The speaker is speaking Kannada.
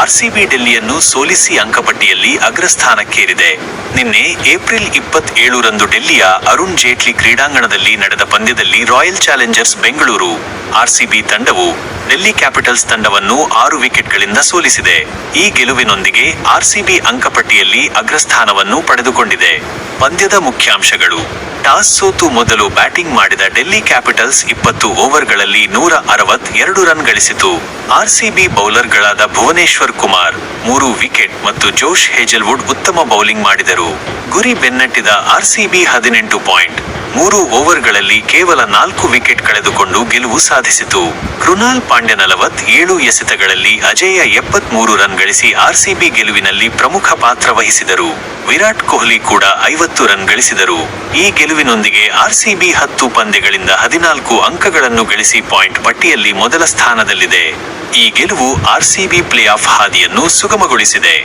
ಆರ್ಸಿಬಿ ಡೆಲ್ಲಿಯನ್ನು ಸೋಲಿಸಿ ಅಂಕಪಟ್ಟಿಯಲ್ಲಿ ಅಗ್ರಸ್ಥಾನಕ್ಕೇರಿದೆ. ನಿನ್ನೆ ಏಪ್ರಿಲ್ ಇಪ್ಪತ್ತೇಳು ರಂದು ಡೆಲ್ಲಿಯ ಅರುಣ್ ಜೇಟ್ಲಿ ಕ್ರೀಡಾಂಗಣದಲ್ಲಿ ನಡೆದ ಪಂದ್ಯದಲ್ಲಿ ರಾಯಲ್ ಚಾಲೆಂಜರ್ಸ್ ಬೆಂಗಳೂರು. ಆರ್ಸಿಬಿ ತಂಡವು ಡೆಲ್ಲಿ ಕ್ಯಾಪಿಟಲ್ಸ್ ತಂಡವನ್ನು ಆರು ವಿಕೆಟ್ಗಳಿಂದ ಸೋಲಿಸಿದೆ. ಈ ಗೆಲುವಿನೊಂದಿಗೆ ಆರ್ಸಿಬಿ ಅಂಕಪಟ್ಟಿಯಲ್ಲಿ ಅಗ್ರಸ್ಥಾನವನ್ನು ಪಡೆದುಕೊಂಡಿದೆ. ಪಂದ್ಯದ ಮುಖ್ಯಾಂಶಗಳು. ಟಾಸ್ ಸೋತು ಮೊದಲು ಬ್ಯಾಟಿಂಗ್ ಮಾಡಿದ ಡೆಲ್ಲಿ ಕ್ಯಾಪಿಟಲ್ಸ್ ಇಪ್ಪತ್ತು ಓವರ್ಗಳಲ್ಲಿ ನೂರ ಅರವತ್ ಎರಡು ರನ್ ಗಳಿಸಿತು. ಆರ್ಸಿಬಿ ಬೌಲರ್ಗಳಾದ ಭುವನೇಶ್ವರ್ ಕುಮಾರ್, ಮೂರು ವಿಕೆಟ್ ಮತ್ತು ಜೋಶ್ ಹೇಜಲ್ವುಡ್ ಉತ್ತಮ ಬೌಲಿಂಗ್ ಮಾಡಿದರು. ಗುರಿ ಬೆನ್ನಟ್ಟಿದ ಆರ್ಸಿಬಿ ಹದಿನೆಂಟು ಪಾಯಿಂಟ್. ಮೂರು ಓವರ್ಗಳಲ್ಲಿ ಕೇವಲ ನಾಲ್ಕು ವಿಕೆಟ್ ಕಳೆದುಕೊಂಡು ಗೆಲುವು ಸಾಧಿಸಿತು. ಕೃನಾಲ್ ಪಾಂಡ್ಯ ನಲವತ್ ಏಳು ಎಸೆತಗಳಲ್ಲಿ ಅಜೇಯ ಎಪ್ಪತ್ಮೂರು ರನ್ ಗಳಿಸಿ ಆರ್ಸಿಬಿ ಗೆಲುವಿನಲ್ಲಿ ಪ್ರಮುಖ ಪಾತ್ರ ವಹಿಸಿದರು. ವಿರಾಟ್ ಕೊಹ್ಲಿ ಕೂಡ ಐವತ್ತು ರನ್ ಗಳಿಸಿದರು. ಈ ಗೆಲುವಿನೊಂದಿಗೆ ಆರ್ಸಿಬಿ ಹತ್ತು ಪಂದ್ಯಗಳಿಂದ ಹದಿನಾಲ್ಕು ಅಂಕಗಳನ್ನು ಗಳಿಸಿ ಪಾಯಿಂಟ್ ಪಟ್ಟಿಯಲ್ಲಿ ಮೊದಲ ಸ್ಥಾನದಲ್ಲಿದೆ. ಈ ಗೆಲುವು ಆರ್ಸಿಬಿ ಪ್ಲೇ ಆಫ್ ಹಾದಿಯನ್ನು ಸುಗಮಗೊಳಿಸಿದೆ.